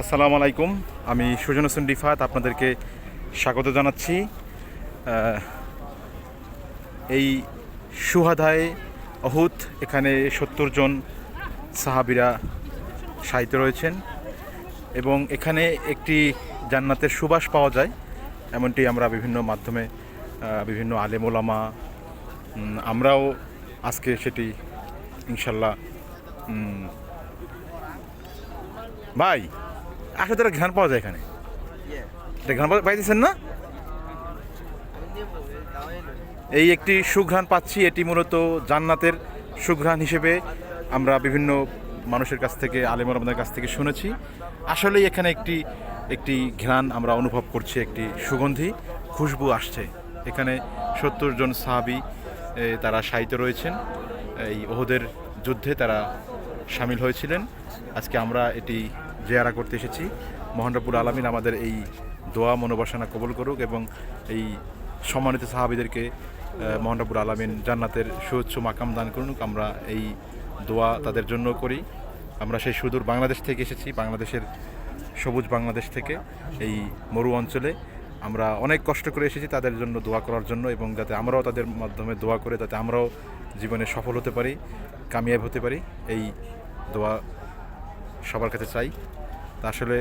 আসসালামু আলাইকুম। আমি সুজন হোসেন রিফাত, আপনাদেরকে স্বাগত জানাচ্ছি। এই সুহাদায় অহুত এখানে সত্তর জন সাহাবিরা সাহিত্য রয়েছেন এবং এখানে একটি জান্নাতের সুবাস পাওয়া যায়, এমনটি আমরা বিভিন্ন মাধ্যমে বিভিন্ন আলেম ওলামা আমরাও আজকে সেটি ইনশাল্লাহ ভাই আসলে তো ঘ্রাণ পাওয়া যায় এখানে। এটা ঘ্রাণ পাওয়া- পাইতেছেন না? এই একটি সুঘ্রাণ পাচ্ছি এটি মূলত জান্নাতের সুঘ্রাণ হিসেবে আমরা বিভিন্ন মানুষের কাছ থেকে আলেমর আমাদের কাছ থেকে শুনেছি। আসলেই এখানে একটি একটি ঘ্রাণ আমরা অনুভব করছি একটি সুগন্ধি খুশবু আসছে। এখানে সত্তর জন সাহাবি তারা সাহিত্য রয়েছেন। এই ওহদের যুদ্ধে তারা সামিল হয়েছিলেন। আজকে আমরা এটি জেয়ারা করতে এসেছি। মোহানরপুর আলমিন আমাদের এই দোয়া, মনোবাসনা কবল করুক এবং এই সম্মানিত সাহাবিদেরকে মোহানরপুর আলমিন জান্নাতের সুচ্ছ মাকাম দান করুন আমরা এই দোয়া তাদের জন্য করি। আমরা সেই সুদূর বাংলাদেশ থেকে এসেছি, বাংলাদেশের সবুজ বাংলাদেশ থেকে, এই মরু অঞ্চলে। আমরা অনেক কষ্ট করে এসেছি তাদের জন্য দোয়া করার জন্য এবং যাতে আমরাও তাদের মাধ্যমে দোয়া করে, যাতে আমরাও জীবনে সফল হতে পারি, কামিয়াব হতে পারি। এই দোয়া সবার কাছে চাই। তা আসলে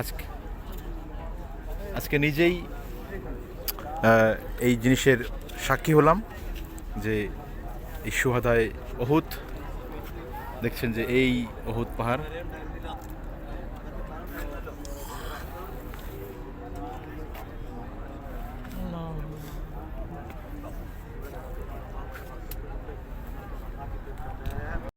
আজকে আজকে নিজেই এই জিনিসের সাক্ষী হলাম যে এই সুহাদায় অহুত, দেখছেন যে এই অহুত পাহাড়